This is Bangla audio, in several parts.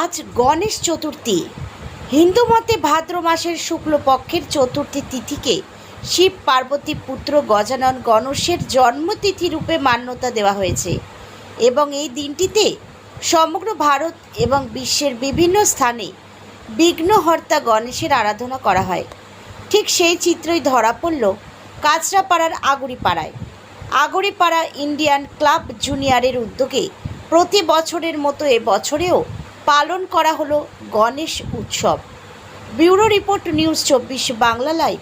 আজ গণেশ চতুর্থী। হিন্দু মতে ভাদ্র মাসের শুক্লপক্ষের চতুর্থী তিথিকে শিব পার্বতী পুত্র গজানন গণেশের জন্মতিথি রূপে মান্যতা দেওয়া হয়েছে এবং এই দিনটিতে সমগ্র ভারত এবং বিশ্বের বিভিন্ন স্থানে বিঘ্নহর্তা গণেশের আরাধনা করা হয়। ঠিক সেই চিত্রই ধরা পড়ল কাঁচরাপাড়ার আগরিপাড়ায় আগরিপাড়া ইন্ডিয়ান ক্লাব জুনিয়রের উদ্যোগে প্রতি বছরের মতো এ বছরেও পালন করা হলো গণেশ উৎসব। ব্যুরো রিপোর্ট নিউজ চব্বিশ বাংলা লাইভ।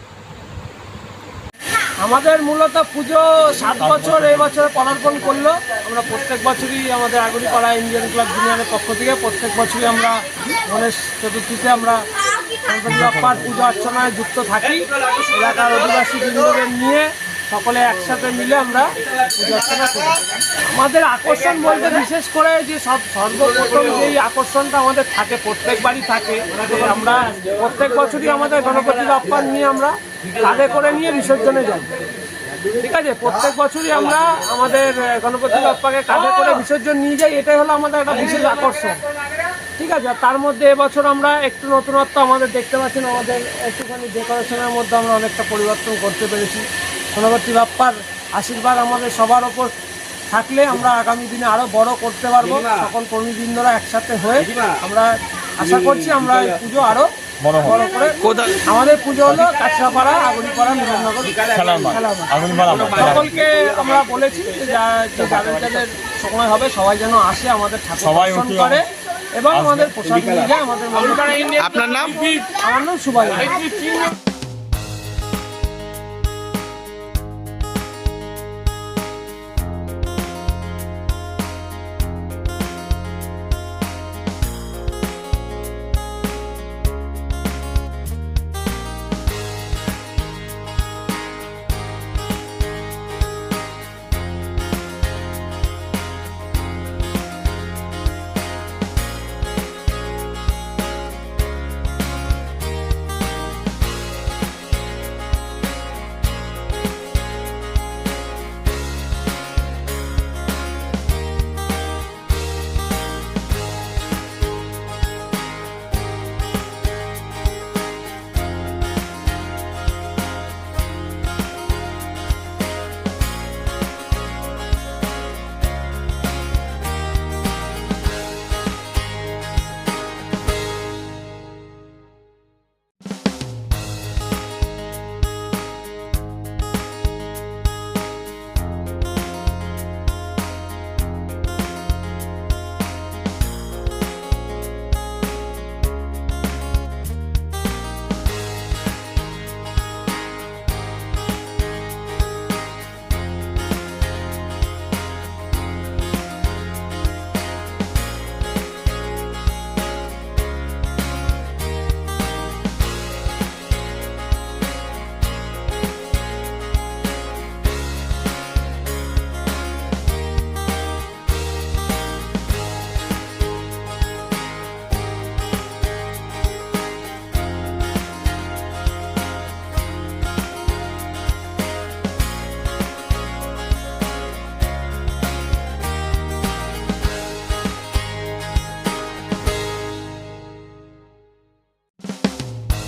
আমাদের মূলত পুজো সাত বছর এই বছর পদার্পণ করল। আমরা প্রত্যেক বছরই আমাদের আগরিপাড়া ইন্ডিয়ান ক্লাব জুনিয়রের পক্ষ থেকে প্রত্যেক বছরই আমরা গণেশ চতুর্থীতে আমরা বাপ্পার পুজো অর্চনায় যুক্ত থাকি। এলাকার অধিবাসী বৃন্দদের নিয়ে সকলে একসাথে মিলে আমরা পুজো অর্চনা করি। আমাদের আকর্ষণ বলতে বিশেষ করে যে সব সর্বপ্রথম যেই আকর্ষণটা আমাদের থাকে, প্রত্যেকবারই থাকে। আমরা প্রত্যেক বছরই আমাদের গণপতি বাপ্পার নিয়ে আমরা কাঁধে করে নিয়ে বিসর্জনে যাই। ঠিক আছে? প্রত্যেক বছরই আমরা আমাদের গণপতি বাপ্পাকে কাঁধে করে বিসর্জন নিয়ে যাই। এটাই হলো আমাদের একটা বিশেষ আকর্ষণ। ঠিক আছে? তার মধ্যে এবছর আমরা একটু নতুনত্ব আমাদের দেখতে পাচ্ছেন। আমাদের একটুখানি ডেকোরেশনের মধ্যে আমরা অনেকটা পরিবর্তন করতে পেরেছি। গণপতি বাপ্পার আশীর্বাদ আমাদের সবার ওপর থাকলে আমরা আগামী দিনে আরও বড় করতে পারব। সকল কর্মীবৃন্দরা একসাথে হয়ে আমরা আশা করছি আমরা এই পুজো আরও আমাদের পুজো হলো কাছড়াপাড়া। আগুনপাড়া মাঠ। সকলকে আমরা বলেছি যে যাদের যাদের সময় হবে সবাই যেন আসে আমাদের ঠাকুর করে এবং আমাদের প্রসাদ নিয়ে যায় আমাদের আপনার নাম? আমার নাম সুবাই।